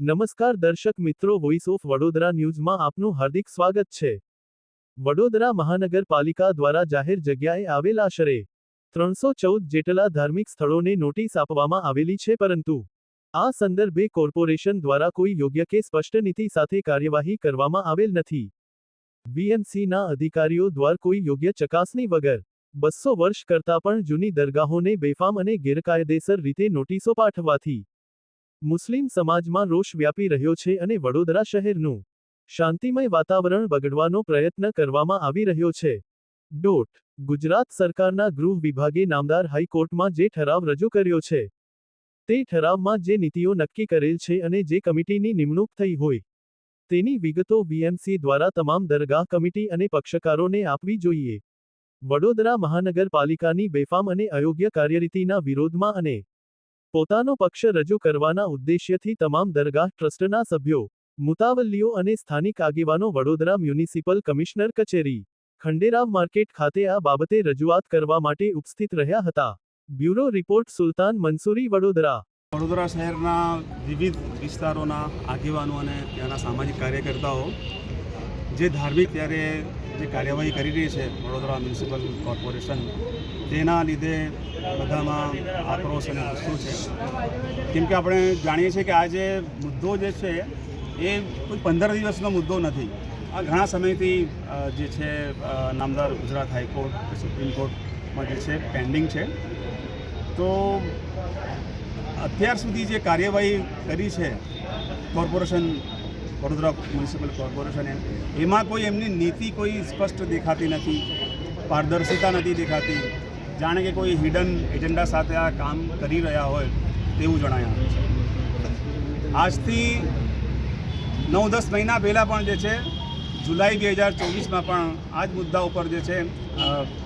નમસ્કાર દર્શક મિત્રો વોઇસ ઓફ વડોદરા ન્યૂઝમાં આપનું હાર્દિક સ્વાગત છે. વડોદરા મહાનગરપાલિકા દ્વારા જાહેર જગ્યાએ આવેલ આશરે ત્રણસો ચૌદ જેટલા ધાર્મિક સ્થળોને નોટિસ આપવામાં આવેલી છે, પરંતુ આ સંદર્ભે કોર્પોરેશન દ્વારા કોઈ યોગ્ય કે સ્પષ્ટ નીતિ સાથે કાર્યવાહી કરવામાં આવેલ નથી. બીએમસીના અધિકારીઓ દ્વારા કોઈ યોગ્ય ચકાસણી વગર બસો વર્ષ કરતાં પણ જૂની દરગાહોને બેફામ અને ગેરકાયદેસર રીતે નોટિસો પાઠવવાથી મુસ્લિમ સમાજમાં રોષ વ્યાપી રહ્યો છે અને વડોદરા શહેરનું શાંતિમય વાતાવરણ બગડવાનો પ્રયત્ન કરવામાં આવી રહ્યો છે. ડોટ ગુજરાત સરકારના ગૃહ વિભાગે નામદાર હાઈકોર્ટમાં જે ઠરાવ રજૂ કર્યો છે, તે ઠરાવમાં જે નીતિઓ નક્કી કરેલ છે અને જે કમિટીની નિમણૂક થઈ હોય, તેની વિગતો વીએમસી દ્વારા તમામ દરગાહ કમિટી અને પક્ષકારોને આપવી જોઈએ. વડોદરા મહાનગરપાલિકાની બેફામ અને અયોગ્ય કાર્યરીતિના વિરોધમાં અને પોતાનો પક્ષ રજૂ કરવાના ઉદ્દેશ્યથી તમામ દરગાહ ટ્રસ્ટના સભ્યો, મુતાવલ્લીઓ અને સ્થાનિક આગેવાનો વડોદરા મ્યુનિસિપલ કમિશનર કચેરી, ખંડેરાવ માર્કેટ ખાતે આ બાબતે રજૂઆત કરવા માટે ઉપસ્થિત રહ્યા હતા. Bureau report Sultan Mansuri, Vadodara. Vadodara શહેરના વિવિધ વિસ્તારોના આગેવાનો અને ત્યાંના સામાજિક કાર્યકર્તાઓ, જે ધાર્મિક ત્યારે જે કાર્યવાહી કરી રહી છે વડોદરા મ્યુનિસિપલ કોર્પોરેશન, તેના લીધે બધામાં આક્રોશ અને ગુસ્સો છે. કેમ કે આપણે જાણીએ છીએ કે આ જે મુદ્દો જે છે, એ કોઈ પંદર દિવસનો મુદ્દો નથી. આ ઘણા સમયથી જે છે નામદાર ગુજરાત હાઈકોર્ટ કે સુપ્રીમ કોર્ટમાં જે છે, પેન્ડિંગ છે. તો અત્યાર સુધી જે કાર્યવાહી કરી છે કોર્પોરેશન વડોદરા મ્યુનિસિપલ કોર્પોરેશન એમાં. કોઈ એમની નીતિ કોઈ સ્પષ્ટ દેખાતી નથી, પારદર્શિતા નથી દેખાતી. જાણે કે કોઈ હિડન એજન્ડા સાથે આ કામ કરી રહ્યા હોય તેવું જણાય છે. આજથી નવ દસ મહિના પહેલાં પણ જે છે, જુલાઈ બે હજાર ચોવીસમાં પણ આ જ મુદ્દા ઉપર જે છે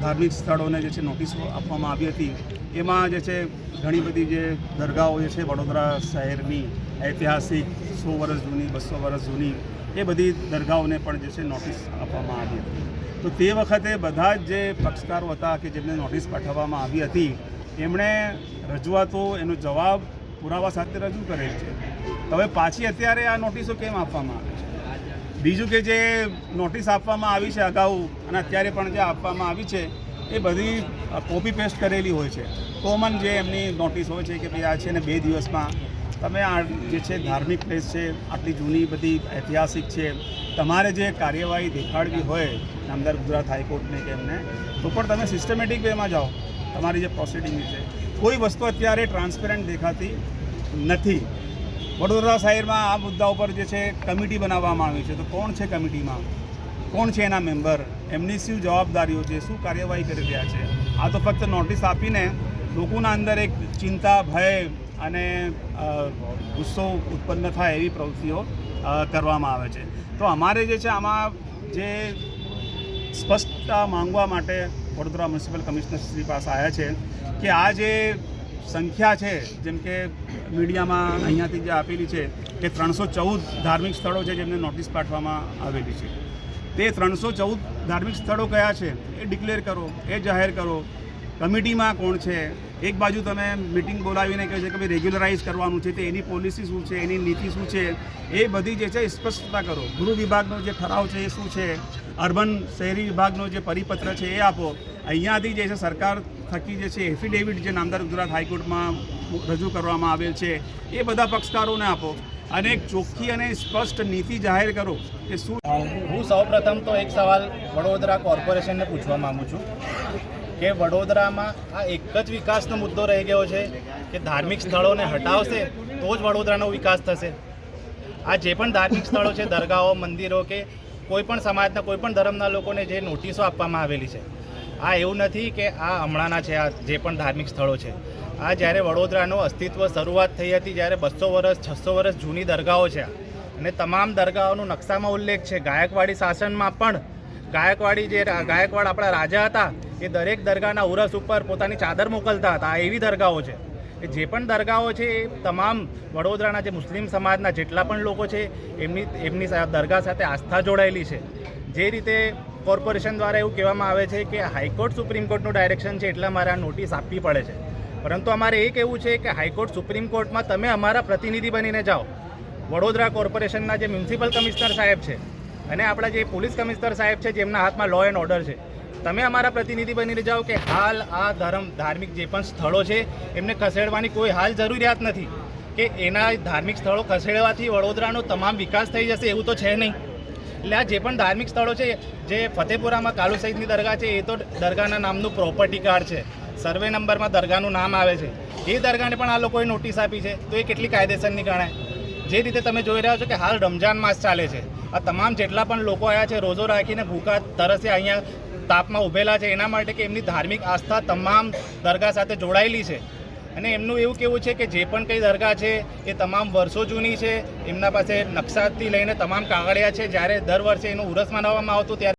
ધાર્મિક સ્થળોને જે છે, નોટિસ આપવામાં આવી હતી. એમાં જે છે, ઘણી બધી જે દરગાહો જે છે, વડોદરા શહેરની ઐતિહાસિક સો વર્ષ જૂની, બસો વર્ષ જૂની એ બધી દરગાહોને પણ જે છે નોટિસ આપવામાં આવી હતી. તો તે વખતે બધા જ જે પક્ષકારો હતા કે જેમને નોટિસ પાઠવવામાં આવી હતી, એમણે રજૂઆતો, એનો જવાબ પુરાવા સાથે રજૂ કરેલ છે. હવે પાછી અત્યારે આ નોટિસો કેમ આપવામાં આવે છે? બીજું કે જે નોટિસ આપવામાં આવી છે અગાઉ અને અત્યારે પણ જે આપવામાં આવી છે, એ બધી કોપી પેસ્ટ કરેલી હોય છે. કોમન જે એમની નોટિસ હોય છે કે ભાઈ આ છે ને બે દિવસમાં તમે આ જે છે ધાર્મિક પ્લેસ છે, આટલી જૂની બધી ઐતિહાસિક છે, તમારે જે કાર્યવાહી દેખાડવી હોય, નામદાર ગુજરાત હાઈકોર્ટને કે એમને, તો પણ તમે સિસ્ટમેટિક વેમાં જાઓ. તમારી જે પ્રોસિડિંગ છે. કોઈ વસ્તુ અત્યારે ટ્રાન્સપેરન્ટ દેખાતી નથી. વડોદરા શહેરમાં આ મુદ્દા ઉપર જે છે કમિટી બનાવવામાં આવી છે. તો કોણ છે કમિટીમાં? કોણ છે એના મેમ્બર એમની શું જવાબદારીઓ છે? શું કાર્યવાહી કરી રહ્યા છે? આ તો ફક્ત નોટિસ આપીને લોકોના અંદર એક ચિંતા, ભય અને ગુસ્સો ઉત્પન્ન થાય એવી પ્રવૃત્તિઓ કરવામાં આવે છે. તો અમારે જે છે, આમાં જે સ્પષ્ટતા માંગવા માટે વડોદરા મ્યુનિસિપલ કમિશનર શ્રી પાસે આવ્યા છે કે આ જે સંખ્યા છે, જેમ કે મીડિયામાં અહીંયાથી જે આપેલી છે કે ત્રણસો ચૌદ ધાર્મિક સ્થળો છે જેમને નોટિસ પાઠવામાં આવેલી છે. તે ત્રણસો ચૌદ ધાર્મિક સ્થળો કયા છે એ ડિક્લેર કરો, એ જાહેર કરો. કમિટીમાં કોણ છે? એક બાજુ તમે મિટિંગ બોલાવીને કહે છે કે ભાઈ રેગ્યુલરાઇઝ કરવાનું છે, તો એની પોલિસી શું છે, એની નીતિ શું છે, એ બધી જે છે સ્પષ્ટતા કરો. ગૃહ વિભાગનો જે ઠરાવ છે એ શું છે, અર્બન શહેરી વિભાગનો જે પરિપત્ર છે એ આપો. અહીંયાથી જે છે સરકાર થકી જે છે એફિડેવિટ જે નામદાર ગુજરાત હાઈકોર્ટમાં રજૂ કરવામાં આવેલ છે, એ બધા પક્ષકારોને આપો. અને એક ચોખ્ખી અને સ્પષ્ટ નીતિ જાહેર કરો કે શું હું સૌપ્રથમ તો એક સવાલ વડોદરા કોર્પોરેશનને પૂછવા માગું છું. કે વડોદરામાં આ એક જ વિકાસનો મુદ્દો રહી ગયો છે કે ધાર્મિક સ્થળોને હટાવશે તો જ વડોદરાનો વિકાસ થશે આ જે પણ ધાર્મિક સ્થળો છે, દરગાહો, મંદિરો કે કોઈ પણ સમાજના, કોઈ પણ ધર્મના લોકોને જે નોટિસો આપવામાં આવેલી છે, આ એવું નથી કે આ હમણાંના છે, આ જે પણ ધાર્મિક સ્થળો છે આ જ્યારે વડોદરાનું અસ્તિત્વ શરૂઆત થઈ હતી, જ્યારે બસો વર્ષ, છસો વર્ષ જૂની દરગાહો છે. અને તમામ દરગાહોનું નકશામાં ઉલ્લેખ છે ગાયકવાડી શાસનમાં પણ ગાયકવાડી જે ગાયકવાડ આપણા રાજા હતા, એ દરેક દરગાહના ઉરસ ઉપર પોતાની ચાદર મોકલતા હતા. એવી દરગાહો છે. એ જે પણ દરગાહો છે, એ તમામ વડોદરાના જે મુસ્લિમ સમાજના જેટલા પણ લોકો છે, એમની એમની દરગાહ સાથે આસ્થા જોડાયેલી છે. જે રીતે કોર્પોરેશન દ્વારા એવું કહેવામાં આવે છે કે હાઈકોર્ટ સુપ્રીમ કોર્ટનું ડાયરેક્શન છે એટલે અમારે આ નોટિસ આપવી પડે છે. પરંતુ અમારે એ કહેવું છે કે હાઈકોર્ટ સુપ્રીમ કોર્ટમાં તમે અમારા પ્રતિનિધિ બનીને જાઓ. વડોદરા કોર્પોરેશનના જે મ્યુનિસિપલ કમિશનર સાહેબ છે અને આપણા જે પોલીસ કમિશનર સાહેબ છે, જેમના હાથમાં લો એન્ડ ઓર્ડર છે, તમે અમારા પ્રતિનિધિ બનીને જાઓ કે હાલ આ ધર્મ, ધાર્મિક જે પણ સ્થળો છે, એમને ખસેડવાની કોઈ હાલ જરૂરિયાત નથી. કે એના ધાર્મિક સ્થળો ખસેડવાથી વડોદરાનો તમામ વિકાસ થઈ જશે એવું તો છે નહીં. એટલે આ જે પણ ધાર્મિક સ્થળો છે, જે ફતેપુરામાં કાલુ સહિતની દરગાહ છે, એ તો દરગાહના નામનું પ્રોપર્ટી કાર્ડ છે. સર્વે નંબરમાં દરગાહનું નામ આવે છે. એ દરગાહને પણ આ લોકોએ નોટિસ આપી છે. તો એ કેટલી કાયદેસરની ગણાય? જે રીતે તમે જોઈ રહ્યા છો કે હાલ રમજાન માસ ચાલે છે. આ તમામ જેટલા પણ લોકો આવ્યા છે, રોજો રાખીને ભૂખા તરસે અહીંયા તાપમાં ઊભેલા છે, એના માટે કે એમની ધાર્મિક આસ્થા તમામ દરગાહ સાથે જોડાયેલી છે. અને એમનું એવું કેવું છે કે જે પણ કંઈ દરગાહ છે, એ તમામ વર્ષો જૂની છે, એમના પાસે નકશાથી લઈને તમામ કાગળિયા છે, જ્યારે દર વર્ષે એનું ઉરસ મનાવવામાં આવતું, ત્યારે